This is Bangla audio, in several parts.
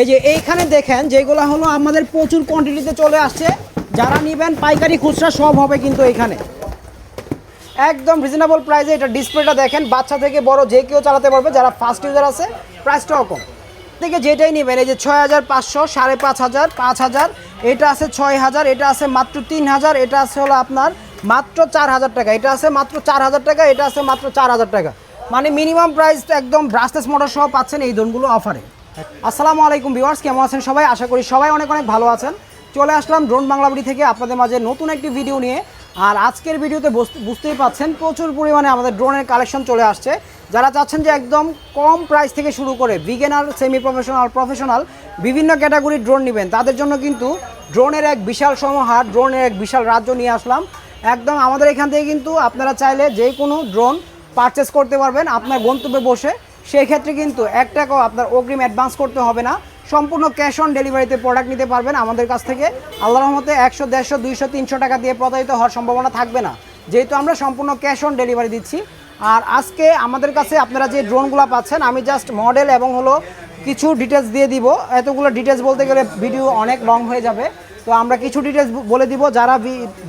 এই যে এইখানে দেখেন, যেগুলো হলো আমাদের প্রচুর কোয়ান্টিটিতে চলে আসছে। যারা নেবেন, পাইকারি খুচরা সব হবে কিন্তু এখানে একদম রিজনেবল প্রাইসে এটা ডিসপ্লেটা দেখেন, বাচ্চা থেকে বড় যে কেউ চালাতে পারবে, যারা ফার্স্ট ইউজার আছে প্রাইসটাও কম। থেকে যেটাই নেবেন, এই যে ছয় হাজার পাঁচশো, সাড়ে পাঁচ হাজার পাঁচ হাজার, এটা আছে ছয় হাজার, এটা আছে মাত্র তিন হাজার, এটা আছে হলো আপনার মাত্র চার হাজার টাকা। এটা আছে মাত্র চার হাজার টাকা, এটা আছে মাত্র চার হাজার টাকা। মানে মিনিমাম প্রাইস একদম ব্রাসলেস মোটর সহ পাচ্ছেন এই দোনগুলো অফারে আসসালামু আলাইকুম ভিউয়ার্স, কেমন আছেন সবাই? আশা করি সবাই অনেক অনেক ভালো আছেন। চলে আসলাম ড্রোন বাংলাবাড়ি থেকে আপনাদের মাঝে নতুন একটি ভিডিও নিয়ে। আর আজকের ভিডিওতে বুঝ- বুঝতেই পাচ্ছেন, প্রচুর পরিমাণে আমাদের ড্রোনের কালেকশন চলে আসছে। যারা চাচ্ছেন যে একদম কম প্রাইস থেকে শুরু করে বিগিনার সেমি প্রফেশনাল প্রফেশনাল বিভিন্ন ক্যাটাগরির ড্রোন নেবেন, তাদের জন্য কিন্তু ড্রোনের এক বিশাল সমাহার, ড্রোনের এক বিশাল রাজ্য নিয়ে আসলাম। একদম আমাদের এখান থেকে কিন্তু আপনারা চাইলে যে কোনো ড্রোন পারচেস করতে পারবেন। আপনার গন্তব্যে বসে সেই ক্ষেত্রে কিন্তু এক টাকাও আপনার অগ্রিম অ্যাডভান্স করতে হবে না। সম্পূর্ণ ক্যাশ অন ডেলিভারিতে প্রোডাক্ট নিতে পারবেন আমাদের কাছ থেকে। আল্লাহ রহমতে একশো, দেড়শো, দুইশো, তিনশো টাকা দিয়ে প্রতারিত হওয়ার সম্ভাবনা থাকবে না। যেহেতু আমরা সম্পূর্ণ ক্যাশ অন ডেলিভারি দিচ্ছি। আর আজকে আমাদের কাছে আপনারা যে ড্রোনগুলো পাচ্ছেন, আমি জাস্ট মডেল এবং হলো কিছু ডিটেলস দিয়ে দিব। এতগুলো ডিটেলস বলতে গেলে ভিডিও অনেক লং হয়ে যাবে। তো আমরা কিছু ডিটেলস বলে দিব যারা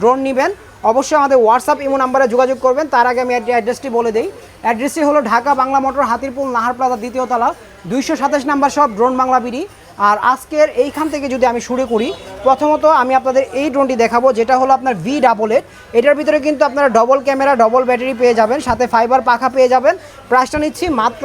ড্রোন নেবেন। অবশ্যই আমাদের হোয়াটসঅ্যাপ ইমো নাম্বারে যোগাযোগ করবেন। তার আগে আমি অ্যাড্রেসটি বলে দিই। অ্যাড্রেসটি হলো ঢাকা বাংলা মোটর, হাতিরপুল, নাহার প্লাজা, দ্বিতীয় তলা দুইশো সাতাশ নাম্বার সব ড্রোন বাংলা বিডি। আর আজকের এইখান থেকে যদি আমি শুরু করি, প্রথমত আমি আপনাদের এই ড্রোনটি দেখাবো, যেটা হলো আপনার ভি ডাবল এর এটার ভিতরে কিন্তু আপনারা ডবল ক্যামেরা ডবল ব্যাটারি পেয়ে যাবেন, সাথে ফাইবার পাখা পেয়ে যাবেন। প্রাইসটা নিচ্ছি মাত্র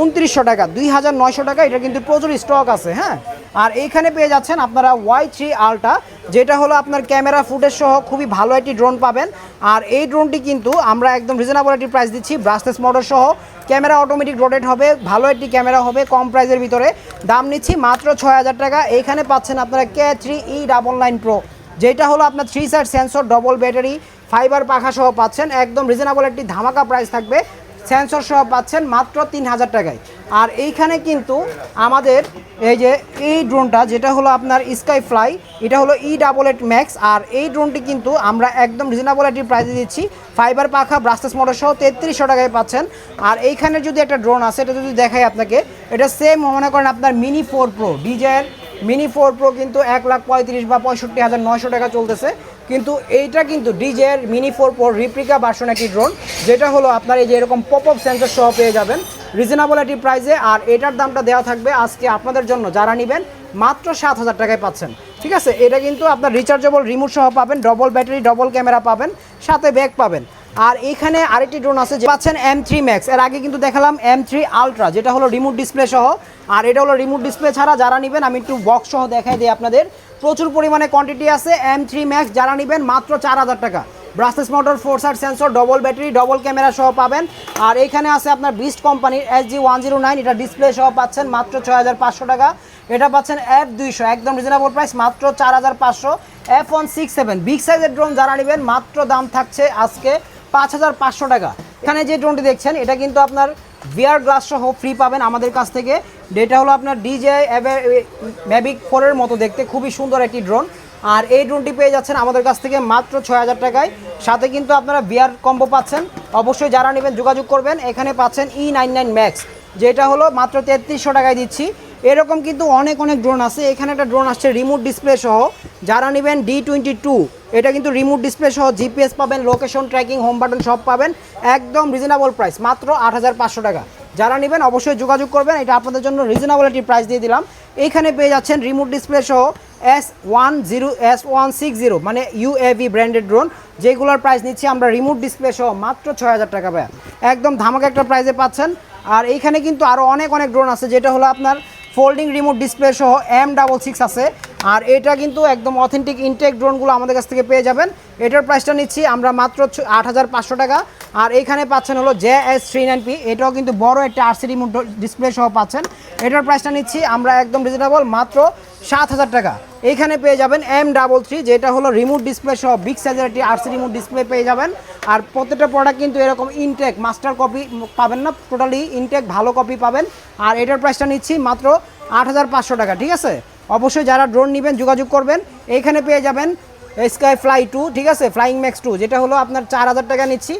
উনত্রিশশো টাকা, দুই হাজার নয়শো টাকা। এটা কিন্তু প্রচুর স্টক আছে হ্যাঁ? আর এইখানে পেয়ে যাচ্ছেন আপনারা ওয়াই থ্রি আলটা যেটা হলো আপনার ক্যামেরা ফুটেজ সহ খুবই ভালো একটি ড্রোন পাবেন। আর এই ড্রোনটি কিন্তু আমরা একদম রিজনেবল একটি প্রাইস দিচ্ছি। ব্রাসলেস মোটর সহ ক্যামেরা অটোমেটিক রোটেট হবে, ভালো একটি ক্যামেরা হবে কম প্রাইসের ভিতরে। দাম নিচ্ছি মাত্র ছয় হাজার টাকা। এইখানে পাচ্ছেন আপনারা K three E double nine pro যেটা হলো আপনার three side sensor double battery fiber পাখা সহ পাচ্ছেন। একদম রিজনেবল একটি ধামাকা প্রাইস থাকবে। সেন্সর সহ পাচ্ছেন মাত্র তিন হাজার টাকায়। আর এইখানে কিন্তু আমাদের এই যে এই ড্রোনটা যেটা হলো আপনার স্কাই ফ্লাই এটা হলো ই ডাবল এইট ম্যাক্স আর এই ড্রোনটি কিন্তু আমরা একদম রিজনেবল একটি প্রাইসে দিচ্ছি। ফাইবার পাখা ব্রাসলেস মোটর সহ তেত্রিশশো টাকায় পাচ্ছেন। আর এইখানে যদি একটা ড্রোন আছে এটা যদি দেখাই আপনাকে, এটা সেম মনে করেন আপনার mini four pro DJI mini four pro কিন্তু এক লাখ পঁয়ত্রিশ বা পঁয়ষট্টি হাজার নয়শো টাকা চলতেছে। কিন্তু এইটা কিন্তু ডিজের mini four pro replica version একটি ড্রোন যেটা হলো আপনার এই যে এরকম পপ আপ সেন্সর সহ পেয়ে যাবেন। রিজনেবল একটি প্রাইসে আর এটার দামটা দেওয়া থাকবে আজকে আপনাদের জন্য। যারা নেবেন, মাত্র সাত হাজার টাকায় পাচ্ছেন। ঠিক আছে? এটা কিন্তু আপনার রিচার্জেবল রিমোট সহ পাবেন ডবল ব্যাটারি ডবল ক্যামেরা পাবেন, সাথে ব্যাগ পাবেন। আর এখানে আরেকটি ড্রোন আছে, যে পাচ্ছেন এম থ্রি ম্যাক্স এর আগে কিন্তু দেখালাম এম থ্রি আলট্রা যেটা হলো রিমোট ডিসপ্লে সহ। আর এটা হলো রিমোট ডিসপ্লে ছাড়া যারা নেবেন, আমি একটু বক্স সহ দেখাই দিই আপনাদের। প্রচুর পরিমাণে কোয়ান্টিটি আছে এম থ্রি ম্যাক্স যারা নেবেন, মাত্র চার হাজার টাকা। Brushless motor side sensor double battery double camera সহ পাবেন। আর এখানে আছে আপনার বিস্ট কোম্পানির S G one zero nine এটা ডিসপ্লে সহ পাচ্ছেন মাত্র ছয় হাজার পাঁচশো টাকা। এটা পাচ্ছেন এফ দুইশো, একদম রিজনেবল প্রাইস মাত্র চার হাজার পাঁচশো। F one six seven big সাইজের ড্রোন যারা নেবেন, মাত্র দাম থাকছে আজকে পাঁচ হাজার পাঁচশো টাকা। এখানে যে ড্রোনটি দেখছেন, এটা কিন্তু আপনার ভিআর গ্লাস সহ ফ্রি পাবেন আমাদের কাছ থেকে। যেটা হলো আপনার ডিজে ম্যাভিক ফোরের মতো দেখতে, খুবই সুন্দর একটি ড্রোন আর এই ড্রোনটি পেয়ে যাচ্ছেন আমাদের কাছ থেকে মাত্র ছয় হাজার টাকায়। সাথে কিন্তু আপনারা বিয়ার কম্বো পাচ্ছেন। অবশ্যই যারা নেবেন যোগাযোগ করবেন, এখানে পাচ্ছেন ই নাইন নাইন ম্যাক্স যেটা হলো মাত্র তেত্রিশশো টাকায় দিচ্ছি। এরকম কিন্তু অনেক অনেক ড্রোন আছে। এখানে একটা ড্রোন আসছে রিমোট ডিসপ্লে সহ। যারা নেবেন ডি টোয়েন্টি টু এটা কিন্তু রিমোট ডিসপ্লে সহ জিপিএস পাবেন লোকেশন ট্র্যাকিং হোম বাটন সব পাবেন। একদম রিজনেবল প্রাইস মাত্র আট হাজার পাঁচশো টাকা। যারা নেবেন অবশ্যই যোগাযোগ করবেন, এটা আপনাদের জন্য রিজনেবল একটি প্রাইস দিয়ে দিলাম। এইখানে পেয়ে যাচ্ছেন রিমোট ডিসপ্লে সহ S one zero S one six zero মানে ইউএভি ব্র্যান্ডেড ড্রোন যেগুলোর প্রাইস নিচ্ছি আমরা রিমোট ডিসপ্লে সহ মাত্র ছয় হাজার টাকা পায় একদম ধামাকা একটা প্রাইসে পাচ্ছেন। আর এইখানে কিন্তু আরও অনেক অনেক ড্রোন আছে, যেটা হলো আপনার ফোল্ডিং রিমোট ডিসপ্লে সহ এম ডাবল সিক্স আছে। আর এটা কিন্তু একদম অথেন্টিক ইনটেক ড্রোনগুলো আমাদের কাছ থেকে পেয়ে যাবেন। এটার প্রাইসটা নিচ্ছি আমরা মাত্র আট হাজার পাঁচশো টাকা। আর এইখানে পাচ্ছেন হলো J S three nine P এটাও কিন্তু বড় একটা আরসি রিমোট ডিসপ্লে সহ পাচ্ছেন। এটার প্রাইসটা নিচ্ছি আমরা একদম রিজনেবল মাত্র সাত হাজার টাকা। এইখানে পেয়ে যাবেন এম ডাবল থ্রি যেটা হলো রিমোট ডিসপ্লে সহ বিগ সাইজের একটি আরসি রিমোট ডিসপ্লে পেয়ে যাবেন। আর প্রত্যেকটা প্রোডাক্ট কিন্তু এরকম ইনটেক মাস্টার কপি পাবেন না টোটালি ইনটেক ভালো কপি পাবেন। আর এটার প্রাইসটা নিচ্ছি মাত্র আট হাজার পাঁচশো টাকা, ঠিক আছে? অবশ্যই যারা ড্রোন নেবেন, যোগাযোগ করবেন। এইখানে পেয়ে যাবেন স্কাই ফ্লাই টু ঠিক আছে? ফ্লাইং ম্যাক্স টু যেটা হলো আপনার চার হাজার টাকা নিচ্ছি।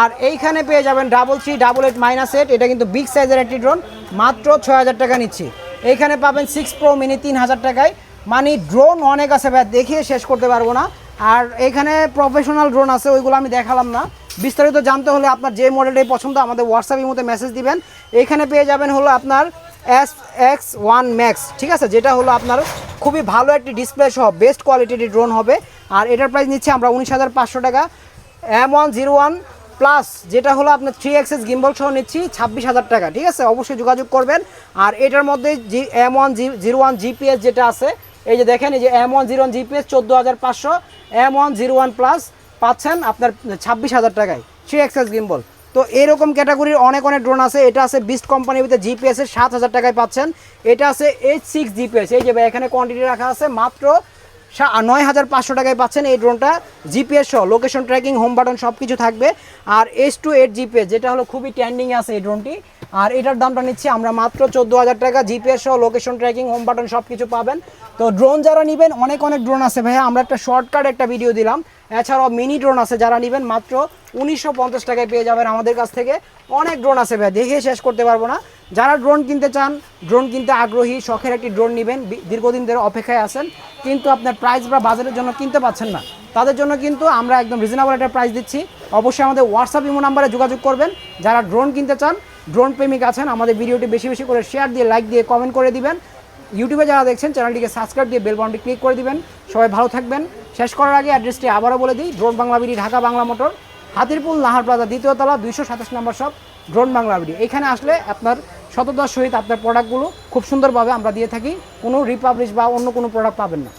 আর এইখানে পেয়ে যাবেন double three double eight minus eight এটা কিন্তু বিগ সাইজের একটি ড্রোন মাত্র ছয় হাজার টাকা নিচ্ছি। এইখানে পাবেন সিক্স প্রো মিনি তিন হাজার টাকায়। মানে ড্রোন অনেক আছে ভাই, দেখিয়ে শেষ করতে পারব না। আর এখানে প্রফেশনাল ড্রোন আছে, ওইগুলো আমি দেখালাম না। বিস্তারিত জানতে হলে আপনার যে মডেলটাই পছন্দ, আমাদের হোয়াটসঅ্যাপের মধ্যে মেসেজ দিবেন। এখানে পেয়ে যাবেন হলো আপনার এস এক্স ওয়ান ম্যাক্স ঠিক আছে? যেটা হলো আপনার খুবই ভালো একটি ডিসপ্লে সহ বেস্ট কোয়ালিটির ড্রোন হবে। আর এটার প্রাইস নিচ্ছে আমরা উনিশ হাজার পাঁচশো টাকা। M one zero one plus যেটা হলো আপনার থ্রি এক্সেস গিম্বল সহ নিচ্ছি ছাব্বিশ হাজার টাকা, ঠিক আছে? অবশ্যই যোগাযোগ করবেন। আর এটার মধ্যে G M one G zero one GPS যেটা আছে এই যে দেখেন, এই যে M one zero one GPS চোদ্দ হাজার পাঁচশো M one zero one plus পাচ্ছেন আপনার ছাব্বিশ হাজার টাকায়। থ্রি এক্সেস গিম্বল তো এরকম ক্যাটাগরির অনেক অনেক ড্রোন আছে। এটা আছে বিস্ট কোম্পানির ভিতরে জিপিএস এর সাত হাজার টাকায় পাচ্ছেন। এটা আছে এইচ সিক্স জিপিএস এই যে এখানে কোয়ান্টিটি রাখা আছে মাত্র নয় হাজার পাঁচশো টাকায় পাচ্ছেন এই ড্রোনটা জিপিএস সহ লোকেশন ট্র্যাকিং হোম বাটন সব কিছু থাকবে। আর এস টু এইট জিপিএস যেটা হলো খুবই ট্রেন্ডিংয়ে আছে এই ড্রোনটি আর এটার দামটা নিচ্ছি, আমরা মাত্র চোদ্দ হাজার টাকা জিপিএস সহ লোকেশন ট্র্যাকিং হোম বাটন সব কিছু পাবেন। তো ড্রোন যারা নেবেন, অনেক অনেক ড্রোন আছে ভাইয়া, আমরা একটা শর্টকাট একটা ভিডিও দিলাম। এছাড়াও মিনি ড্রোন আছে যারা নেবেন, মাত্র উনিশশো পঞ্চাশ টাকায় পেয়ে যাবেন আমাদের কাছ থেকে। অনেক ড্রোন আছে ভাইয়া দেখে শেষ করতে পারব না। যারা ড্রোন কিনতে চান ড্রোন কিনতে আগ্রহী, শখের একটি ড্রোন নেবেন দীর্ঘদিন ধরে অপেক্ষায় আছেন, কিন্তু আপনার প্রাইস বা বাজারের জন্য কিনতে পাচ্ছেন না। তাদের জন্য কিন্তু আমরা একদম রিজনেবল একটা প্রাইস দিচ্ছি। অবশ্যই আমাদের হোয়াটসঅ্যাপ ইমো নাম্বারে যোগাযোগ করবেন। যারা ড্রোন কিনতে চান ড্রোন প্রেমিক আছেন, আমাদের ভিডিওটি বেশি বেশি করে শেয়ার দিয়ে লাইক দিয়ে কমেন্ট করে দিবেন। ইউটিউবে যারা দেখছেন চ্যানেলটিকে সাবস্ক্রাইব দিয়ে বেল বাটনটি ক্লিক করে দিবেন। সবাই ভালো থাকবেন। শেষ করার আগে অ্যাড্রেসটি আবারও বলে দিই drone Bangla BD, Dhaka Bangla motor, Hatirpul Nahar plaza, দ্বিতীয় তলা, দুইশো সাতাশ নম্বর সব ড্রোন বাংলা বিডি। এখানে আসলে আপনার সততার সহিত আপনার প্রোডাক্টগুলো খুব সুন্দরভাবে আমরা দিয়ে থাকি। কোনো রিপাবলিশ বা অন্য কোনো প্রোডাক্ট পাবেন না।